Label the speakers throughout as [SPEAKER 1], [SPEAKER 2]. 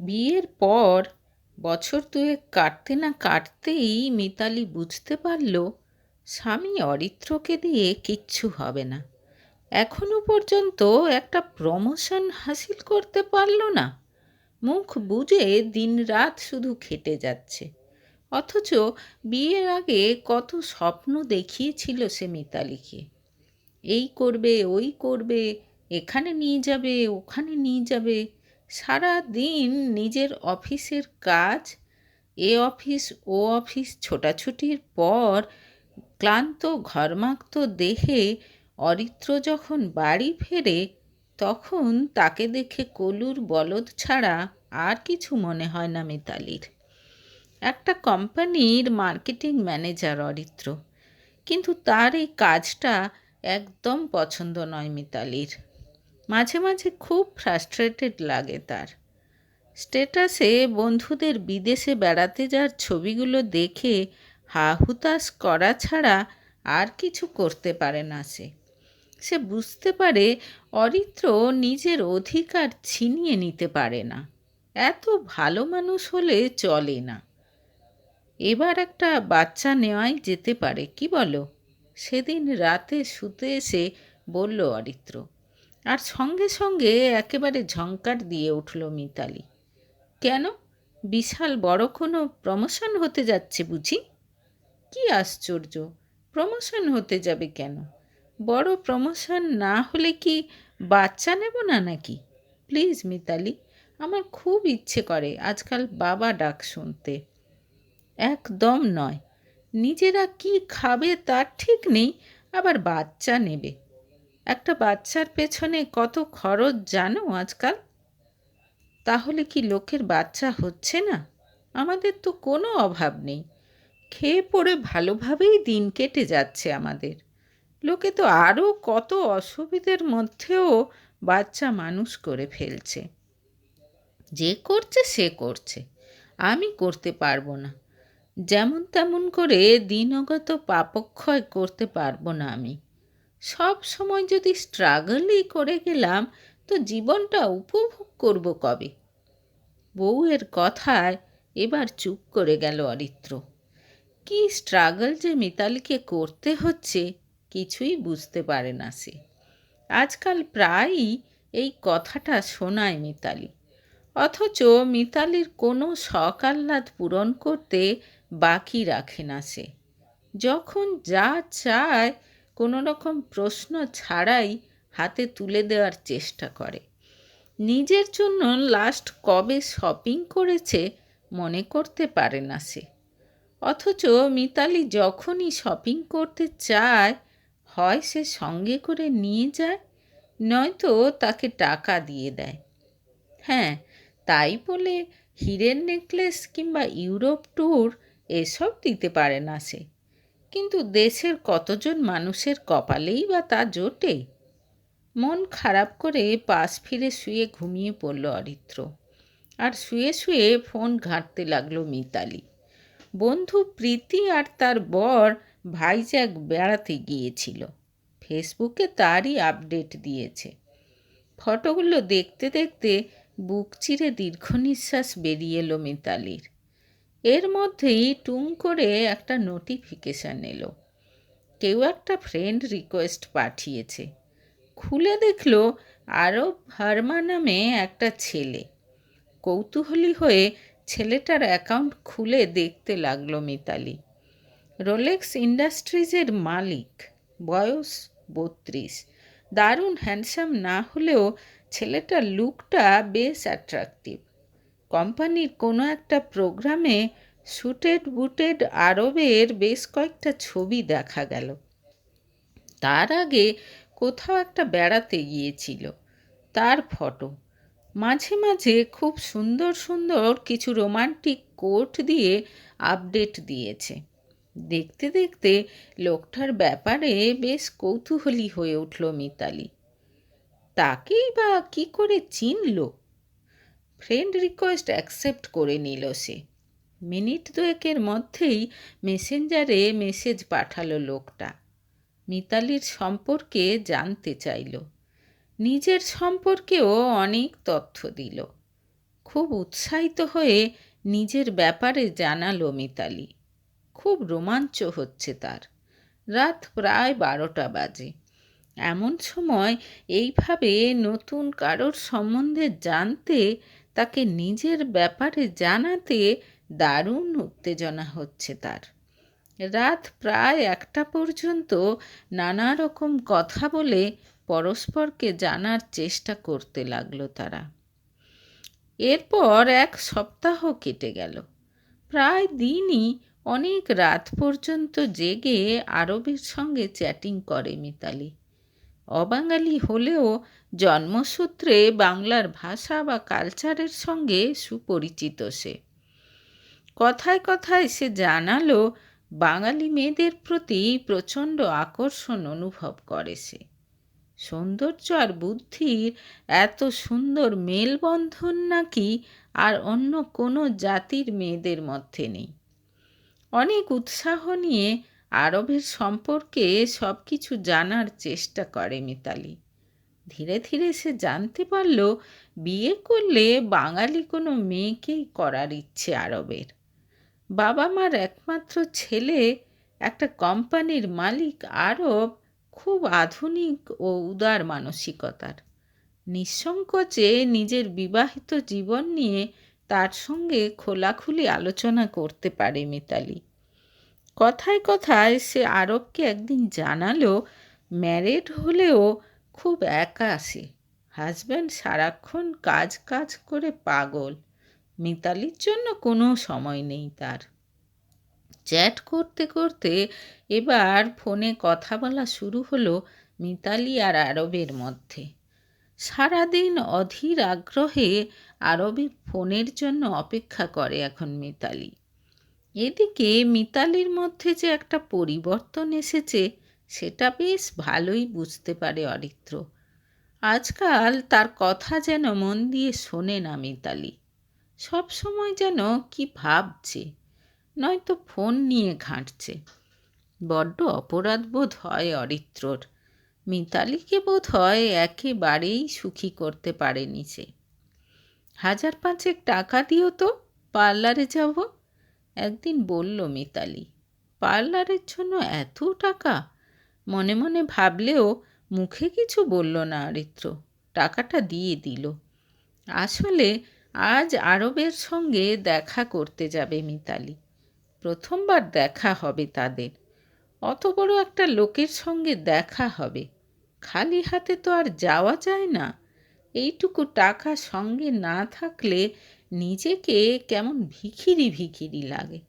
[SPEAKER 1] বিয়ের পর বছর দুয়েক কাটতে না কাটতেই মিতালি বুঝতে পারল, স্বামী অরিত্রকে দিয়ে কিচ্ছু হবে না। এখনও পর্যন্ত একটা প্রমোশন হাসিল করতে পারল না। মুখ বুঝে দিনরাত শুধু খেটে যাচ্ছে। অথচ বিয়ের আগে কত স্বপ্ন দেখিয়েছিল সে মিতালিকে। এই করবে, ওই করবে, এখানে নিয়ে যাবে, ওখানে নিয়ে যাবে সারা দিন নিজের অফিসের কাজ, এ অফিস, ও অফিস ছোটাছুটির পর ক্লান্ত, ঘর্মাক্ত দেহে অরিত্র যখন বাড়ি ফেরে, তখন তাকে দেখে কলুর বলদ ছাড়া আর কিছু মনে হয় না মিতালির। একটা কোম্পানির মার্কেটিং ম্যানেজার অরিত্র। কিন্তু তার এই কাজটা একদম পছন্দ নয় মিতালির। মাঝে মাঝে খুব ফ্রাস্ট্রেটেড লাগে তার। স্টেটাসে বন্ধুদের বিদেশে বেড়াতে যাওয়ার ছবিগুলো দেখে হা হুতাশ করা ছাড়া আর কিছু করতে পারে না সে। সে বুঝতে পারে অরিত্র নিজের অধিকার ছিনিয়ে নিতে পারে না। এত ভালো মানুষ হলে চলে না। এবার একটা বাচ্চা নেওয়াই যেতে পারে, কি বলো? সেদিন রাতে শুতে এসে বলল অরিত্র আর সঙ্গে সঙ্গে একেবারে ঝঙ্কার দিয়ে উঠল মিতালি। কেন? বিশাল বড় কোনো প্রমোশন হতে যাচ্ছে বুঝি? কি আশ্চর্য! প্রমোশন হতে যাবে কেন? বড় প্রমোশন না হলে কি বাচ্চা নেব না নাকি? প্লিজ মিতালি, আমার খুব ইচ্ছে করে আজকাল বাবা ডাক শুনতে। একদম নয়। নিজেরা কি খাবে তার ঠিক নেই, আবার বাচ্চা নেবে। একটা বাচ্চার পেছনে কত খরচ জানো আজকাল? তাহলে কি লোকের বাচ্চা হচ্ছে না? আমাদের তো কোনো অভাব নেই। খেয়ে পড়ে ভালোভাবেই দিন কেটে যাচ্ছে আমাদের। লোকে তো আরও কত অসুবিধের মধ্যেও বাচ্চা মানুষ করে ফেলছে। যে করছে, সে করছে। আমি করতে পারব না। যেমন তেমন করে দিনগত পাপক্ষয় করতে পারব না আমি। সব সময় যদি স্ট্রাগলই করে গেলাম, তো জীবনটা উপভোগ করব কবে? বউয়ের কথায় এবার চুপ করে গেল অরিত্র। কি স্ট্রাগল যে মিতালিকে করতে হচ্ছে কিছুই বুঝতে পারে না সে। আজকাল প্রায়ই এই কথাটা শোনায় মিতালি। অথচ মিতালির কোনো সকাল্লাদ পূরণ করতে বাকি রাখে না সে। যখন যা চায় কোনো রকম প্রশ্ন ছাড়াই হাতে তুলে দেওয়ার চেষ্টা করে। নিজের জন্য লাস্ট কবে শপিং করেছে মনে করতে পারে না সে। অথচ মিতালি যখনই শপিং করতে চায়, হয় সে সঙ্গে করে নিয়ে যায়, নয়তো তাকে টাকা দিয়ে দেয়। হ্যাঁ তাই বলে হীরের নেকলেস কিংবা ইউরোপ ট্যুর এসব দিতে পারে না সে। কিন্তু দেশের কতজন মানুষের কপালেই বা তা জোটে? মন খারাপ করে পাশ ফিরে শুয়ে ঘুমিয়ে পড়ল অরিত্র। আর শুয়ে শুয়ে ফোন ঘাঁটতে লাগল মিতালি। বন্ধু প্রীতি আর তার বর ভাইজ্যাক বেড়াতে গিয়েছিল। ফেসবুকে তারই আপডেট দিয়েছে। ফটোগুলো দেখতে দেখতে বুক চিরে দীর্ঘ নিঃশ্বাস বেরিয়ে এলো মিতালির। এর মধ্যেই টুং করে একটা নোটিফিকেশান এলো। কেউ একটা ফ্রেন্ড রিকোয়েস্ট পাঠিয়েছে। খুলে দেখল আরও ভার্মা নামে একটা ছেলে। কৌতূহলী হয়ে ছেলেটার অ্যাকাউন্ট খুলে দেখতে লাগল মিতালি। রোলেক্স ইন্ডাস্ট্রিজের মালিক। বয়স বত্রিশ। দারুণ হ্যান্ডসাম না হলেও ছেলেটার লুকটা বেশ অ্যাট্রাকটিভ কোম্পানির কোনো একটা প্রোগ্রামে শুটেড বুটেড আরবের বেশ কয়েকটা ছবি দেখা গেল। তার আগে কোথাও একটা বেড়াতে গিয়েছিল। তার ফটো। মাঝে মাঝে খুব সুন্দর সুন্দর কিছু রোমান্টিক কোট দিয়ে আপডেট দিয়েছে। দেখতে দেখতে লোকটার ব্যাপারে বেশ কৌতূহলী হয়ে উঠল মিতালি। তাকেই বা কি করে চিনল? ফ্রেন্ড রিকোয়েস্ট অ্যাকসেপ্ট করে নিল সে। মিনিট দুয়েকের মধ্যেই মেসেঞ্জারে মেসেজ পাঠালো লোকটা। মিতালির সম্পর্কে জানতে চাইল। নিজের সম্পর্কেও অনেক তথ্য দিল। খুব উৎসাহিত হয়ে নিজের ব্যাপারে জানালো মিতালি। খুব রোমাঞ্চ হচ্ছে তার। রাত প্রায় বারোটা বাজে। এমন সময় এইভাবে নতুন কারোর সম্বন্ধে জানতে তাকে নিজের ব্যাপারে জানাতে দারুণ উত্তেজনা হচ্ছে তার। রাত প্রায় একটা পর্যন্ত নানা রকম কথা বলে পরস্পরকে জানার চেষ্টা করতে লাগল তারা। এরপর এক সপ্তাহ কেটে গেল। প্রায় দিনই অনেক রাত পর্যন্ত জেগে আরবের সঙ্গে চ্যাটিং করে মিতালি। অবাঙালি হলেও জন্মসূত্রে বাংলার ভাষা বা কালচারের সঙ্গে সুপরিচিত সে। কথায় কথায় সে জানালো, বাঙালি মেয়েদের প্রতি প্রচণ্ড আকর্ষণ অনুভব করে সে। সৌন্দর্য আর বুদ্ধির এত সুন্দর মেলবন্ধন নাকি আর অন্য কোনো জাতির মেয়েদের মধ্যে নেই। অনেক উৎসাহ নিয়ে আরবের সম্পর্কে সব কিছু জানার চেষ্টা করে মিতালি। ধীরে ধীরে সে জানতে পারল, বিয়ে করলে বাঙালি কোনো মেয়েকেই করার ইচ্ছে আরবের। বাবা মার একমাত্র ছেলে, একটা কোম্পানির মালিক আরব খুব আধুনিক ও উদার মানসিকতার। নিঃসংকোচে নিজের বিবাহিত জীবন নিয়ে তার সঙ্গে খোলাখুলি আলোচনা করতে পারে মিতালি। কথায় কথায় সে আরবকে একদিন জানালো ম্যারেড হলেও খুব একা সে হাজব্যান্ড সারাক্ষণ কাজ কাজ করে পাগল। মিতালির জন্য কোনো সময় নেই তার। চ্যাট করতে করতে এবার ফোনে কথা বলা শুরু হলো মিতালি আর আরবের মধ্যে। সারাদিন অধীর আগ্রহে আরবের ফোনের জন্য অপেক্ষা করে এখন মিতালি। এদিকে মিতালির মধ্যে যে একটা পরিবর্তন এসেছে, সেটা বেশ ভালোই বুঝতে পারে অরিত্র। আজকাল তার কথা যেন মন দিয়ে শোনে না মিতালি। সব সময় যেন কি ভাবছে, নয়তো ফোন নিয়ে ঘাঁটছে। বড্ড অপরাধ বোধ হয় অরিত্রর। মিতালিকে বোধ হয় একেবারেই সুখী করতে পারেনি সে। হাজার পাঁচেক টাকা দিও তো, পার্লারে যাব। একদিন বলল মিতালি, পার্লারের জন্য এত টাকা? মনে মনে ভাবলেও মুখে কিছু বলল না অরিত্র টাকাটা দিয়ে দিল। আসলে আজ আরবের সঙ্গে দেখা করতে যাবে মিতালি, প্রথমবার দেখা হবে তাদের। অত বড় একটা লোকের সঙ্গে দেখা হবে, খালি হাতে তো আর যাওয়া যায় না। এইটুকু টাকা সঙ্গে না থাকলে নিজেকে কেমন ভিখিরি ভিখিরি লাগে।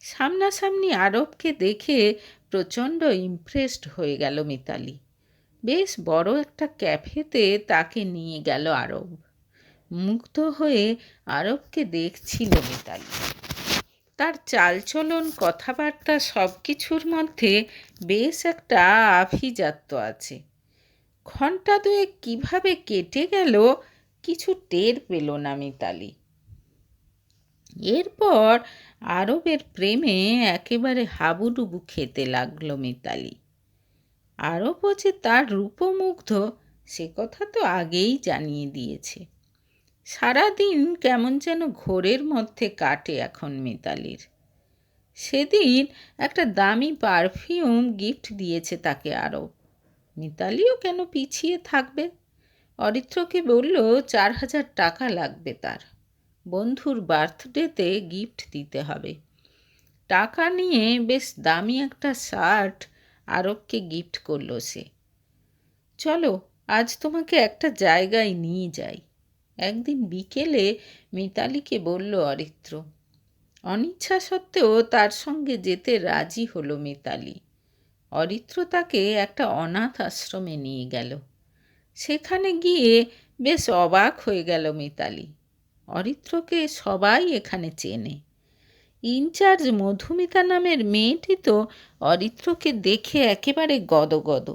[SPEAKER 1] সামনাসামনি আরবকে দেখে প্রচণ্ড ইমপ্রেসড হয়ে গেল মিতালি। বেশ বড় একটা ক্যাফেতে তাকে নিয়ে গেল আরব। মুগ্ধ হয়ে আরবকে দেখছিল মিতালি। তার চালচলন কথাবার্তা সব কিছুর মধ্যে বেশ একটা আভিজাত্য আছে। ঘণ্টা দুয়েক কীভাবে কেটে গেল কিছু টের পেল না মিতালি। এরপর আরবের প্রেমে একেবারে হাবুডুবু খেতে লাগল মিতালি। আরবও যে তার রূপমুগ্ধ, সে কথা তো আগেই জানিয়ে দিয়েছে। সারাদিন কেমন যেন ঘোরের মধ্যে কাটে এখন মিতালির। সেদিন একটা দামি পারফিউম গিফট দিয়েছে তাকে আরও মিতালিও কেন পিছিয়ে থাকবে? অরিত্রকে বলল, চার হাজার টাকা লাগবে তার। বন্ধুর বার্থডেতে গিফট দিতে হবে। টাকা নিয়ে বেশ দামি একটা শার্ট আরবকে গিফট করল সে। চলো, আজ তোমাকে একটা জায়গায় নিয়ে যাই। একদিন বিকেলে মিতালিকে বলল অরিত্র অনিচ্ছা সত্ত্বেও তার সঙ্গে যেতে রাজি হলো মিতালি। অরিত্র তাকে একটা অনাথ আশ্রমে নিয়ে গেল। সেখানে গিয়ে বেশ অবাক হয়ে গেল মিতালি। অরিত্রকে সবাই এখানে চেনে। ইনচার্জ মধুমিতা নামের মেয়েটি তো অরিত্রকে দেখে একেবারে গদগদ।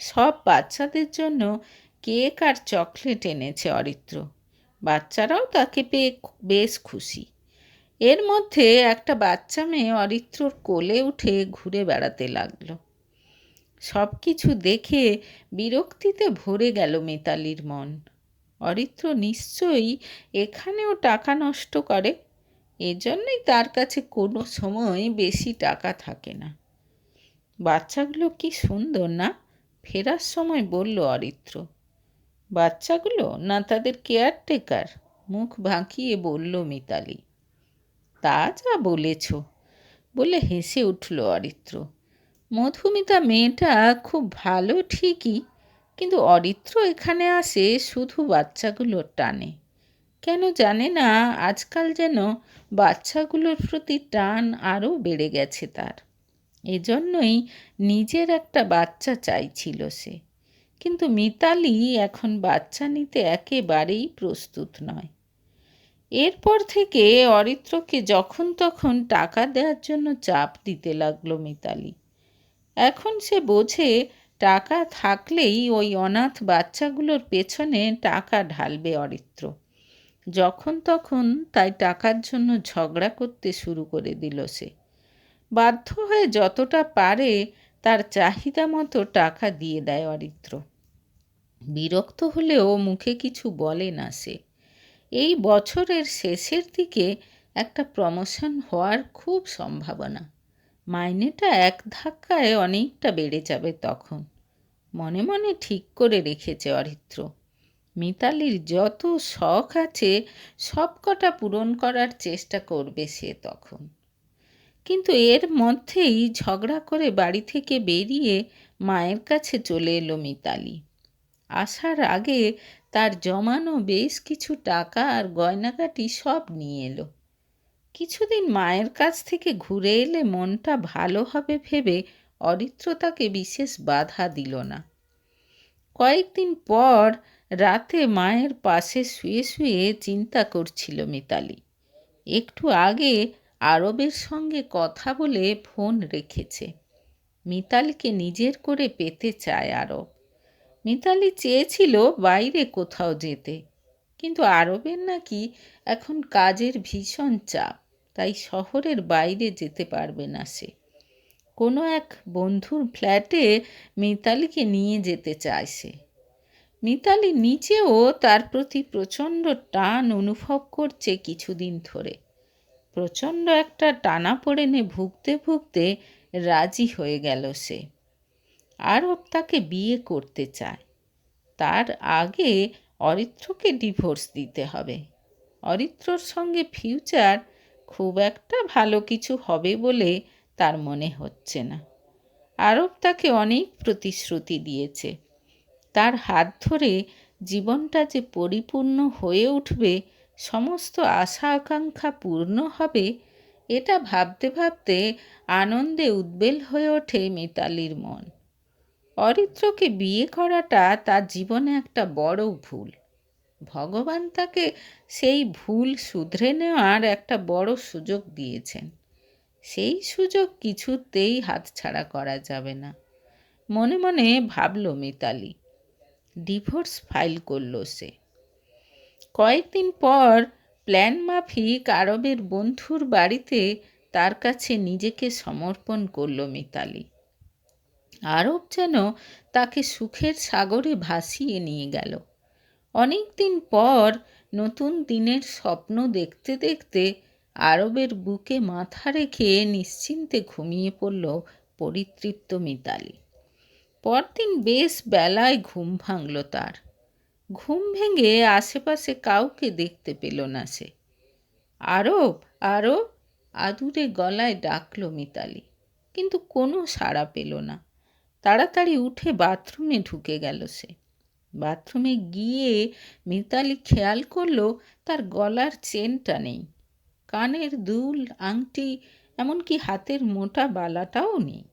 [SPEAKER 1] সব বাচ্চাদের জন্য কেক আর চকলেট এনেছে অরিত্র। বাচ্চারাও তাকে পেয়ে বেশ খুশি। এর মধ্যে একটা বাচ্চা মেয়ে অরিত্রর কোলে উঠে ঘুরে বেড়াতে লাগল। সব কিছু দেখে বিরক্তিতে ভরে গেল মিতালির মন। অরিত্র নিশ্চয়ই এখানেও টাকা নষ্ট করে, এজন্যই তার কাছে কোনো সময় বেশি টাকা থাকে না। বাচ্চাগুলো কি সুন্দর না? ফেরার সময় বলল অরিত্র। বাচ্চাগুলো না তাদের কেয়ারটেকার? মুখ বাঁকিয়ে বলল মিতালি। তা যা বলেছ, বলে হেসে উঠল অরিত্র। মধুমিতা মেয়েটা খুব ভালো, ঠিকই। কিন্তু অরিত্র এখানে আসে শুধু বাচ্চাগুলোর টানে। কেন জানে না, আজকাল যেন বাচ্চাগুলোর প্রতি টান আরও বেড়ে গেছে তার। এজন্যই নিজের একটা বাচ্চা চাইছিল সে। কিন্তু মিতালি এখন বাচ্চা নিতে একেবারেই প্রস্তুত নয়। এরপর থেকে অরিত্রকে যখন তখন টাকা দেওয়ার জন্য চাপ দিতে লাগল মিতালি। এখন সে বোঝে টাকা থাকলেই ওই অনাথ বাচ্চাগুলোর পেছনে টাকা ঢালবে অরিত্র। যখন তখন তাই টাকার জন্য ঝগড়া করতে শুরু করে দিল সে। বাধ্য হয়ে যতটা পারে তার চাহিদা মতো টাকা দিয়ে দেয় অরিত্র। বিরক্ত হলেও মুখে কিছু বলে না সে। এই বছরের শেষের দিকে একটা প্রমোশন হওয়ার খুব সম্ভাবনা। মাইনেটা এক ধাক্কায় অনেকটা বেড়ে যাবে তখন। মনে মনে ঠিক করে রেখেছে অরিত্র। মিতালির যত শখ আছে সব কটা পূরণ করার চেষ্টা করবে সে তখন। কিন্তু এর মধ্যেই ঝগড়া করে বাড়ি থেকে বেরিয়ে মায়ের কাছে চলে এলো মিতালি। আসার আগে তার জমানো বেশ কিছু টাকা আর গয়নাগাটি সব নিয়ে এলো। কিছুদিন মায়ের কাছ থেকে ঘুরে এলে মনটা ভালো হবে ভেবে অরিত্র তাকে বিশেষ বাধা দিল না। কয়েকদিন পর রাতে মায়ের পাশে শুয়ে শুয়ে চিন্তা করছিল মিতালি। একটু আগে আরবের সঙ্গে কথা বলে ফোন রেখেছে। মিতালিকে নিজের করে পেতে চায় আরব। মিতালি চেয়েছিল বাইরে কোথাও যেতে, কিন্তু আরবের নাকি এখন কাজের ভীষণ চাপ। তাই শহরের বাইরে যেতে পারবে না সে। কোনো এক বন্ধুর ফ্ল্যাটে মিতালিকে নিয়ে যেতে চায় সে। মিতালি নিচেও তার প্রতি প্রচণ্ড টান অনুভব করছে কিছুদিন ধরে। প্রচণ্ড একটা টানা পড়েনে ভুগতে ভুগতে রাজি হয়ে গেল সে। আরব তাকে বিয়ে করতে চায়। তার আগে অরিত্রকে ডিভোর্স দিতে হবে। অরিত্রর সঙ্গে ফিউচার খুব একটা ভালো কিছু হবে বলে তার মনে হচ্ছে না। আরব তাকে অনেক প্রতিশ্রুতি দিয়েছে। তার হাত ধরে জীবনটা যে পরিপূর্ণ হয়ে উঠবে, সমস্ত আশা আকাঙ্ক্ষা পূর্ণ হবে, এটা ভাবতে ভাবতে আনন্দে উদ্বেল হয়ে ওঠে মিতালির মন। অরিত্রকে বিয়ে করাটা তার জীবনে একটা বড় ভুল। ভগবান তাকে সেই ভুল শুধরে নেওয়ার একটা বড় সুযোগ দিয়েছেন। সেই সুযোগ কিছুতেই হাতছাড়া করা যাবে না। মনে মনে ভাবল মিতালি। ডিভোর্স ফাইল করল সে। কয়েকদিন পর প্ল্যান মাফিক আরবের বন্ধুর বাড়িতে তার কাছে নিজেকে সমর্পণ করল মিতালি। আরব যেন তাকে সুখের সাগরে ভাসিয়ে নিয়ে গেল। অনেক দিন পর নতুন দিনের স্বপ্ন দেখতে দেখতে আরবের বুকে মাথা রেখে নিশ্চিন্তে ঘুমিয়ে পড়ল পরিতৃপ্ত মিতালি। পরদিন বেশ বেলায় ঘুম ভাঙল তার। ঘুম ভেঙে আশেপাশে কাউকে দেখতে পেল না সে। আরব আরব, আদুরে গলায় ডাকল মিতালি, কিন্তু কোনো সাড়া পেল না। তাড়াতাড়ি উঠে বাথরুমে ঢুকে গেল সে। বাথরুমে গিয়ে মিতালি খেয়াল করল তার গলার চেনটা নেই। কানের দুল, আংটি, এমনকি হাতের মোটা বালাটাও নেই।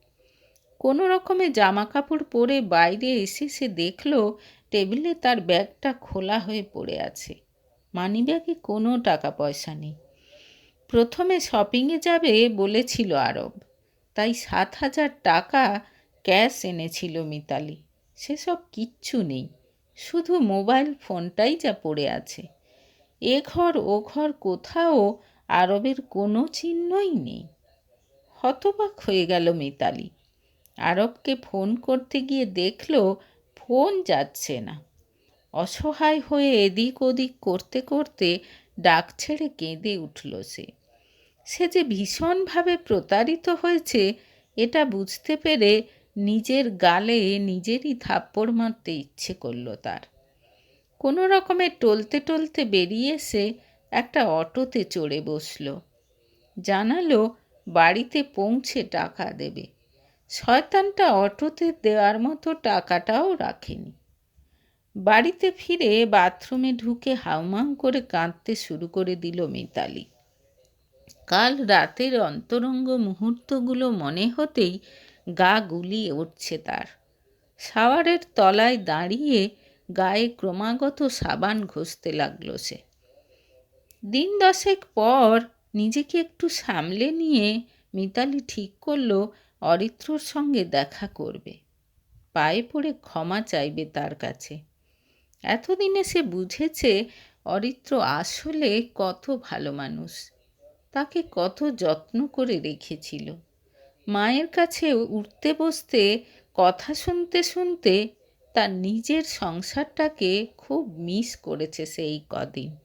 [SPEAKER 1] কোনো রকমে জামা কাপড় পরে বাইরে এসে সে দেখল টেবিলে তার ব্যাগটা খোলা হয়ে পড়ে আছে। মানি ব্যাগে কোনো টাকা পয়সা নেই। প্রথমে শপিংয়ে যাবে বলেছিল আরব। তাই সাত হাজার টাকা ক্যাশ এনেছিল মিতালি। সেসব কিচ্ছু নেই। শুধু মোবাইল ফোনটাই যা পড়ে আছে। এ ঘর, ও ঘর কোথাও আরবের কোনো চিহ্নই নেই। হতবাক হয়ে গেল মিতালি। আরবকে ফোন করতে গিয়ে দেখল ফোন যাচ্ছে না। অসহায় হয়ে এদিক ওদিক করতে করতে ডাক ছেড়ে কেঁদে উঠল সে। সে যে ভীষণভাবে প্রতারিত হয়েছে, এটা বুঝতে পেরে নিজের গালে নিজেরই থাপ্পড় মারতে ইচ্ছে করল তার। কোনো রকমে টলতে টলতে বেরিয়ে এসে একটা অটোতে চড়ে বসল। জানালো, বাড়িতে পৌঁছে টাকা দেবে। শয়তানটা অটোতে দেওয়ার মতো টাকাটাও রাখেনি। বাড়িতে ফিরে বাথরুমে ঢুকে হাউমাউ করে কাঁদতে শুরু করে দিল মিতালি। কাল রাতের অন্তরঙ্গ মুহূর্তগুলো মনে হতেই গা গুলিয়ে উঠছে তার। শাওয়ারের তলায় দাঁড়িয়ে গায়ে ক্রমাগত সাবান ঘষতে লাগল সে। দিন দশেক পর নিজেকে একটু সামলে নিয়ে মিতালি ঠিক করল, অরিত্রর সঙ্গে দেখা করবে। পায়ে পড়ে ক্ষমা চাইবে তার কাছে। এতদিনে সে বুঝেছে অরিত্র আসলে কত ভালো মানুষ। তাকে কত যত্ন করে রেখেছিল। মায়ের কাছে উঠতে বসতে, কথা শুনতে শুনতে তার নিজের সংসারটাকে খুব মিস করেছে সেই কদিন।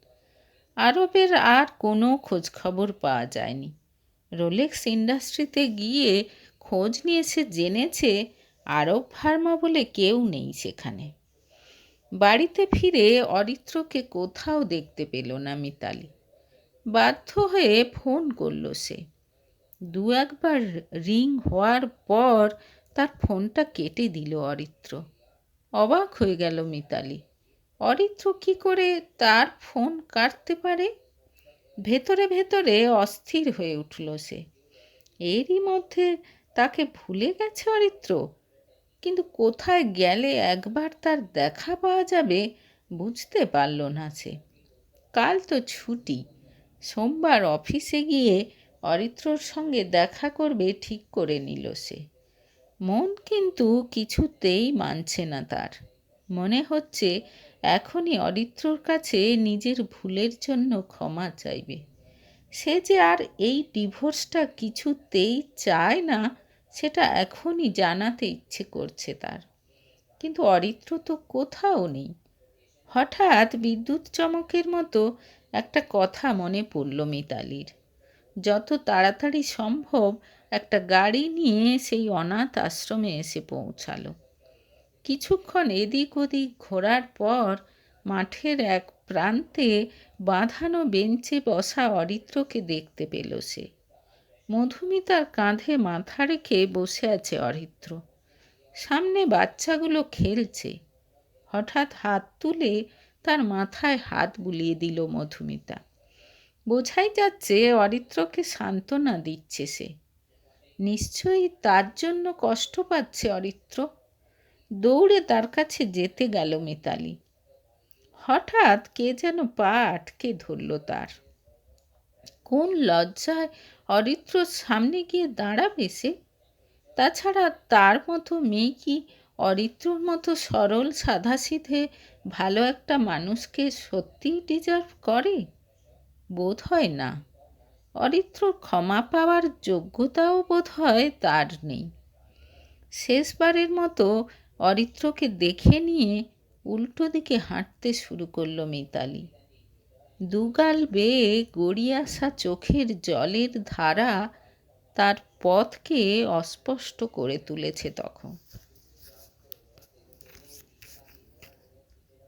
[SPEAKER 1] আরবের আর কোনো খোঁজখবর পাওয়া যায়নি। রোলেক্স ইন্ডাস্ট্রিতে গিয়ে খোঁজ নিয়ে সে জেনেছে আরব ফার্মা বলে কেউ নেই সেখানে। বাড়িতে ফিরে অরিত্রকে কোথাও দেখতে পেল না মিতালি। বাধ্য হয়ে ফোন করল সে। দু একবার রিং হওয়ার পর তার ফোনটা কেটে দিল অরিত্র। অবাক হয়ে গেল মিতালি। অরিত্র কি করে তার ফোন কাটতে পারে? ভেতরে ভেতরে অস্থির হয়ে উঠল সে। এরই মধ্যে তাকে ভুলে গেছে অরিত্র? কিন্তু কোথায় গেলে একবার তার দেখা পাওয়া যাবে বুঝতে পারল না সে। কাল তো ছুটি। সোমবার অফিসে গিয়ে অরিত্রর সঙ্গে দেখা করবে ঠিক করে নিল সে। মন কিন্তু কিছুতেই মানছে না তার। মনে হচ্ছে এখনই অরিত্রর কাছে নিজের ভুলের জন্য ক্ষমা চাইবে। সে যে আর এই ডিভোর্সটা কিছুতেই চায় না, সেটা এখনই জানাতে ইচ্ছে করছে তার। কিন্তু অরিত্র তো কোথাও নেই। হঠাৎ বিদ্যুৎ চমকের মতো একটা কথা মনে পড়ল মিতালির। যত তাড়াতাড়ি সম্ভব একটা গাড়ি নিয়ে সেই অনাথ আশ্রমে এসে পৌঁছালো। কিছুক্ষণ এদিক ওদিক ঘোরার পর মাঠের এক প্রান্তে বাঁধানো বেঞ্চে বসা অরিত্রকে দেখতে পেল সে। মধুমিতার কাঁধে মাথা রেখে বসে আছে অরিত্র। সামনে বাচ্চাগুলো খেলছে। হঠাৎ হাত তুলে তার মাথায় হাত বুলিয়ে দিল মধুমিতা। বোঝাই যাচ্ছে অরিত্রকে সান্ত্বনা দিচ্ছে সে। নিশ্চয়ই তার জন্য কষ্ট পাচ্ছে অরিত্র। দৌড়ে তার কাছে যেতে গেল মিতালি। হঠাৎ কে যেন পা আটকে ধরল তার। কোন লজ্জায় অরিত্রর সামনে গিয়ে দাঁড়াবে সে? তাছাড়া তার মতো মেয়ে কি অরিত্রর মতো সরল সাধাসিধে ভালো একটা মানুষকে সত্যিই ডিজার্ভ করে? বোধ হয় না। অরিত্র ক্ষমা পাওয়ার যোগ্যতাও বোধ হয় তার নেই। শেষবারের মতো অরিত্রকে দেখে নিয়ে উল্টো দিকে হাঁটতে শুরু করল মিতালি। দুগাল বেয়ে গড়িয়ে আসা চোখের জলের ধারা তার পথকে অস্পষ্ট করে তুলেছে তখন।